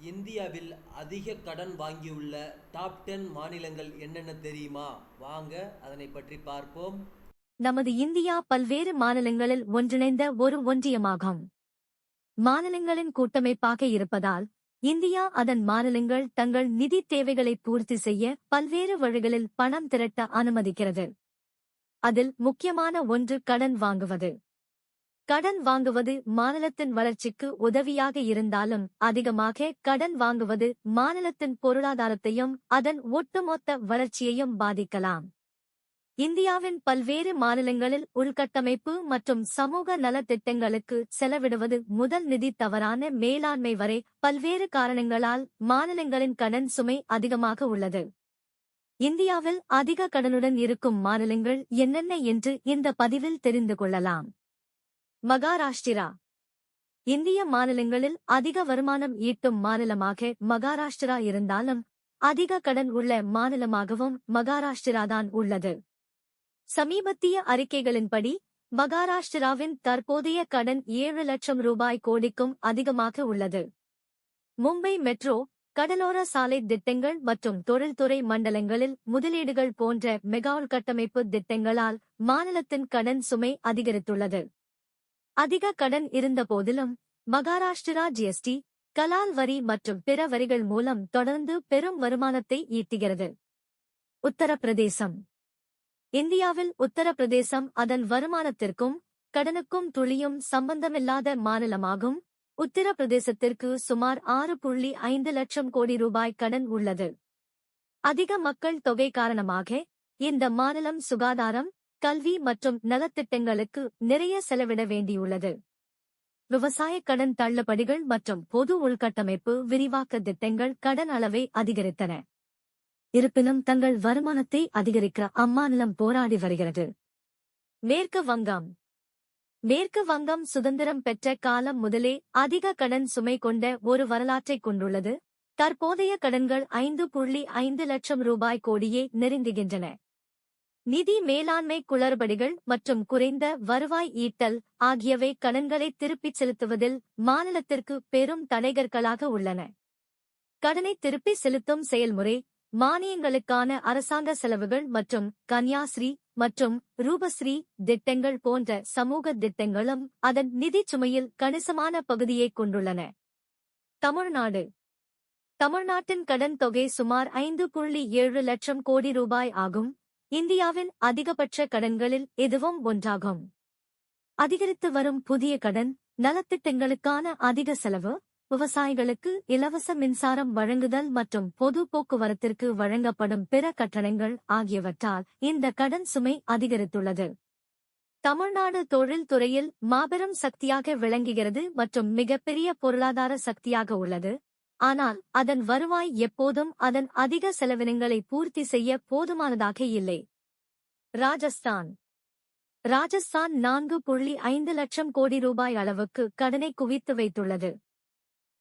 இந்தியாவில் அதிக கடன் வாங்கியுள்ள டாப் டென் மாநிலங்கள் என்னென்ன தெரியுமா? வாங்க அதனை பற்றி பார்ப்போம். நமது இந்தியா பல்வேறு மாநிலங்களில் ஒன்றிணைந்த ஒரு ஒன்றியமாகும். மாநிலங்களின் கூட்டமைப்பாக இருப்பதால் இந்தியா அதன் மாநிலங்கள் தங்கள் நிதி தேவைகளை பூர்த்தி செய்ய பல்வேறு வழிகளில் பணம் திரட்ட அனுமதிக்கிறது. அதில் முக்கியமான ஒன்று கடன் வாங்குவது. கடன் வாங்குவது மாநிலத்தின் வளர்ச்சிக்கு உதவியாக இருந்தாலும் அதிகமாக கடன் வாங்குவது மாநிலத்தின் பொருளாதாரத்தையும் அதன் ஒட்டுமொத்த வளர்ச்சியையும் பாதிக்கலாம். இந்தியாவின் பல்வேறு மாநிலங்களில் உள்கட்டமைப்பு மற்றும் சமூக நலத்திட்டங்களுக்கு செலவிடுவது முதல் நிதி தவறான மேலாண்மை வரை பல்வேறு காரணங்களால் மாநிலங்களின் கடன் சுமை அதிகமாக உள்ளது. இந்தியாவில் அதிக கடனுடன் இருக்கும் மாநிலங்கள் என்னென்ன என்று இந்த பதிவில் தெரிந்து கொள்ளலாம். மகாராஷ்டிரா. இந்திய மாநிலங்களில் அதிக வருமானம் ஈட்டும் மாநிலமாக மகாராஷ்டிரா இருந்தாலும் அதிக கடன் உள்ள மாநிலமாகவும் மகாராஷ்டிராதான் உள்ளது. சமீபத்திய அறிக்கைகளின்படி மகாராஷ்டிராவின் தற்போதைய கடன் ஏழு லட்சம் ரூபாய் கோடிக்கும் அதிகமாக உள்ளது. மும்பை மெட்ரோ கடலோர சாலை திட்டங்கள் மற்றும் தொழில்துறை மண்டலங்களில் முதலீடுகள் போன்ற மெகா உள்கட்டமைப்பு திட்டங்களால் மாநிலத்தின் கடன் சுமை அதிகரித்துள்ளது. அதிக கடன் இருந்தபோதிலும் மகாராஷ்டிரா ஜிஎஸ்டி கலால் வரி மற்றும் பிற வரிகள் மூலம் தொடர்ந்து பெரும் வருமானத்தை ஈட்டுகிறது. உத்தரப்பிரதேசம். இந்தியாவில் உத்தரப்பிரதேசம் அதன் வருமானத்திற்கும் கடனுக்கும் துளியும் சம்பந்தமில்லாத மாநிலமாகும். உத்தரப்பிரதேசத்திற்கு சுமார் ஆறு புள்ளி ஐந்து லட்சம் கோடி ரூபாய் கடன் உள்ளது. அதிக மக்கள் தொகை காரணமாக இந்த மாநிலம் சுகாதாரம் கல்வி மற்றும் நலத்திட்டங்களுக்கு நிறைய செலவிட வேண்டியுள்ளது. விவசாய கடன் தள்ளுபடிகள் மற்றும் பொது உள்கட்டமைப்பு விரிவாக்க திட்டங்கள் கடன் அளவை அதிகரித்தன. இருப்பினும் தங்கள் வருமானத்தை அதிகரிக்க அம்மாநிலம் போராடி வருகிறது. மேற்கு வங்கம். மேற்கு வங்கம் சுதந்திரம் பெற்ற காலம் முதலே அதிக கடன் சுமை கொண்ட ஒரு வரலாற்றைக் கொண்டுள்ளது. தற்போதைய கடன்கள் ஐந்து புள்ளி ஐந்து லட்சம் ரூபாய் கோடியே நெருங்குகின்றன. நிதி மேலாண்மை குளறுபடிகள் மற்றும் குறைந்த வருவாய் ஈட்டல் ஆகியவை கடன்களை திருப்பிச் செலுத்துவதில் மாநிலத்திற்கு பெரும் தடைகற்களாக உள்ளன. கடனை திருப்பி செலுத்தும் செயல்முறை மானியங்களுக்கான அரசாங்க செலவுகள் மற்றும் கன்யாஸ்ரீ மற்றும் ரூபஸ்ரீ திட்டங்கள் போன்ற சமூக திட்டங்களும் அதன் நிதிச் சுமையில் கணிசமான பகுதியைக் கொண்டுள்ளன. தமிழ்நாடு. தமிழ்நாட்டின் கடன் தொகை சுமார் ஐந்து புள்ளி ஏழு லட்சம் கோடி ரூபாய் ஆகும். இந்தியாவின் அதிகபட்ச கடன்களில் இதுவும் ஒன்றாகும். அதிகரித்து வரும் புதிய கடன் நலத்திட்டங்களுக்கான அதிக செலவு விவசாயிகளுக்கு இலவச மின்சாரம் வழங்குதல் மற்றும் பொது போக்குவரத்திற்கு வழங்கப்படும் பிற கட்டணங்கள் ஆகியவற்றால் இந்த கடன் சுமை அதிகரித்துள்ளது. தமிழ்நாடு தொழில்துறையில் மாபெரும் சக்தியாக விளங்குகிறது மற்றும் மிகப்பெரிய பொருளாதார சக்தியாக உள்ளது. ஆனால் அதன் வருவாய் எப்போதும் அதன் அதிக செலவினங்களை பூர்த்தி செய்ய போதுமானதாக இல்லை. ராஜஸ்தான். ராஜஸ்தான் நான்கு புள்ளி ஐந்து லட்சம் கோடி ரூபாய் அளவுக்கு கடனை குவித்து வைத்துள்ளது.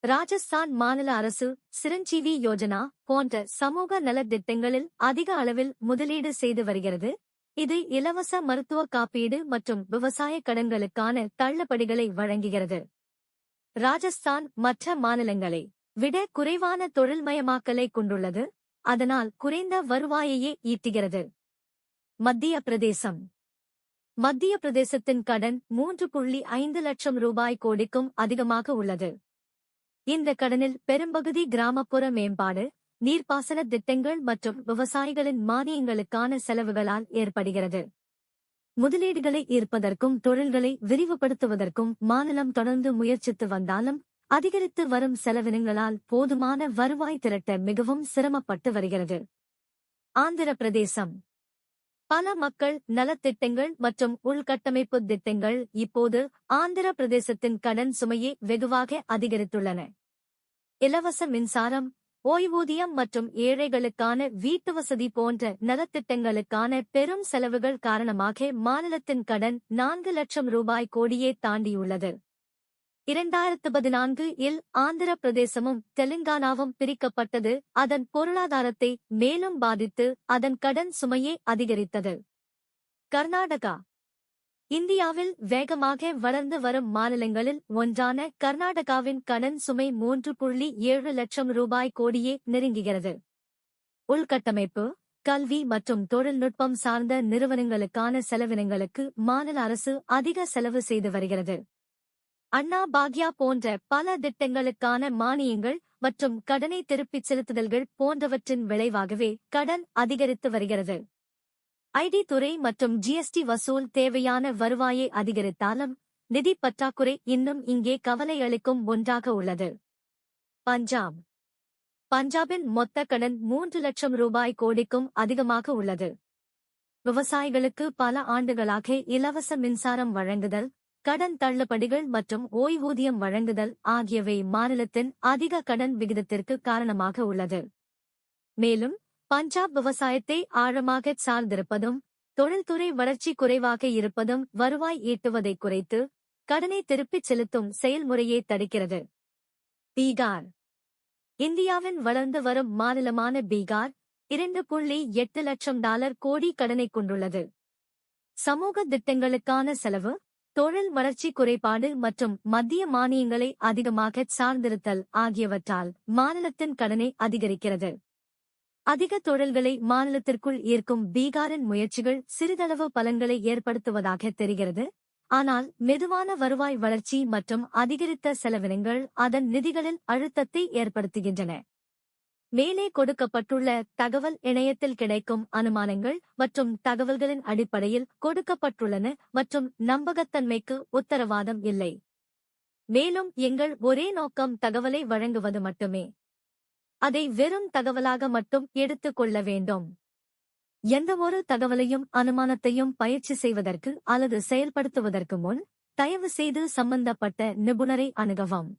ராஜஸ்தான் மாநில அரசு சிரஞ்சீவி யோஜனா போன்ற சமூக நலத்திட்டங்களில் அதிக அளவில் முதலீடு செய்து வருகிறது. இது இலவச மருத்துவ காப்பீடு மற்றும் விவசாய கடன்களுக்கான தள்ளுபடிகளை வழங்குகிறது. ராஜஸ்தான் மற்ற மாநிலங்களை விட குறைவான தொழில்மயமாக்கலை கொண்டுள்ளது. அதனால் குறைந்த வருவாயையே ஈட்டுகிறது. மத்திய பிரதேசம். மத்திய பிரதேசத்தின் கடன் மூன்று புள்ளி ஐந்து லட்சம் ரூபாய் கோடிக்கும் அதிகமாக உள்ளது. இந்த கடனில் பெரும்பகுதி கிராமப்புற மேம்பாடு நீர்ப்பாசன திட்டங்கள் மற்றும் விவசாயிகளின் மானியங்களுக்கான செலவுகளால் ஏற்படுகிறது. முதலீடுகளை ஈர்ப்பதற்கும் தொழில்களை விரிவுபடுத்துவதற்கும் மாநிலம் தொடர்ந்து முயற்சித்து வந்தாலும் அதிகரித்து வரும் செலவினங்களால் போதுமான வருவாய் திரட்ட மிகவும் சிரமப்பட்டு வருகிறது. ஆந்திர பிரதேசம். பல மக்கள் நலத்திட்டங்கள் மற்றும் உள்கட்டமைப்பு திட்டங்கள் இப்போது ஆந்திர பிரதேசத்தின் கடன் சுமையை வெகுவாக அதிகரித்துள்ளன. இலவச மின்சாரம் ஓய்வூதியம் மற்றும் ஏழைகளுக்கான வீட்டு வசதி போன்ற நலத்திட்டங்களுக்கான பெரும் செலவுகள் காரணமாக மாநிலத்தின் கடன் நான்கு லட்சம் ரூபாய் கோடியே தாண்டியுள்ளது. இரண்டாயிரத்து பதினான்கு இல் ஆந்திர பிரதேசமும் தெலுங்கானாவும் பிரிக்கப்பட்டது. அதன் பொருளாதாரத்தை மேலும் பாதித்து அதன் கடன் சுமையை அதிகரித்தது. கர்நாடகா. இந்தியாவில் வேகமாக வளர்ந்து வரும் மாநிலங்களில் ஒன்றான கர்நாடகாவின் கடன் சுமை மூன்று புள்ளி ஏழு லட்சம் ரூபாய் கோடியே நெருங்குகிறது. உள்கட்டமைப்பு கல்வி மற்றும் தொழில்நுட்பம் சார்ந்த நிறுவனங்களுக்கான செலவினங்களுக்கு மாநில அரசு அதிக செலவு செய்து வருகிறது. அண்ணா பாக்யா போன்ற பல திட்டங்களுக்கான மானியங்கள் மற்றும் கடனை திருப்பிச் செலுத்துதல்கள் போன்றவற்றின் விளைவாகவே கடன் அதிகரித்து வருகிறது. ஐடி துறை மற்றும் ஜிஎஸ்டி வசூல் தேவையான வருவாயை அதிகரித்தாலும் நிதி பற்றாக்குறை இன்னும் இங்கே கவலை அளிக்கும் ஒன்றாக உள்ளது. பஞ்சாப். பஞ்சாபின் மொத்த கடன் மூன்று லட்சம் ரூபாய் கோடிக்கும் அதிகமாக உள்ளது. விவசாயிகளுக்கு பல ஆண்டுகளாக இலவச மின்சாரம் வழங்குதல் கடன் தள்ளுபடிகள் மற்றும் ஓய்வூதியம் வழங்குதல் ஆகியவை மாநிலத்தின் அதிக கடன் விகிதத்திற்கு காரணமாக உள்ளது. மேலும் பஞ்சாப் விவசாயத்தை ஆழமாக சார்ந்திருப்பதும் தொழில்துறை வளர்ச்சி குறைவாக இருப்பதும் வருவாய் ஈட்டுவதை குறைத்து கடனை திருப்பிச் செலுத்தும் செயல்முறையை தடுக்கிறது. பீகார். இந்தியாவின் வளர்ந்து வரும் மாநிலமான பீகார் இரண்டு புள்ளி எட்டு லட்சம் டாலர் கோடி கடனை கொண்டுள்ளது. சமூக திட்டங்களுக்கான செலவு தொழில் வளர்ச்சி குறைபாடு மற்றும் மத்திய மானியங்களை அதிகமாக சார்ந்திருத்தல் ஆகியவற்றால் மாநிலத்தின் கடனை அதிகரிக்கிறது. அதிக தொழில்களை மாநிலத்திற்குள் ஈர்க்கும் பீகாரின் முயற்சிகள் சிறிதளவு பலன்களை ஏற்படுத்துவதாக தெரிகிறது. ஆனால் மெதுவான வருவாய் வளர்ச்சி மற்றும் அதிகரித்த செலவினங்கள் அதன் நிதிகளில் அழுத்தத்தை ஏற்படுத்துகின்றன. மேலே கொடுக்கப்பட்டுள்ள தகவல் இணையத்தில் கிடைக்கும் அனுமானங்கள் மற்றும் தகவல்களின் அடிப்படையில் கொடுக்கப்பட்டுள்ளன மற்றும் நம்பகத்தன்மைக்கு உத்தரவாதம் இல்லை. மேலும் எங்கள் ஒரே நோக்கம் தகவலை வழங்குவது மட்டுமே. அதை வெறும் தகவலாக மட்டும் எடுத்துக் கொள்ள வேண்டும். எந்தவொரு தகவலையும் அனுமானத்தையும் பயிற்சி செய்வதற்கு அல்லது செயல்படுத்துவதற்கு முன் தயவு செய்து சம்பந்தப்பட்ட நிபுணரை அணுகவும்.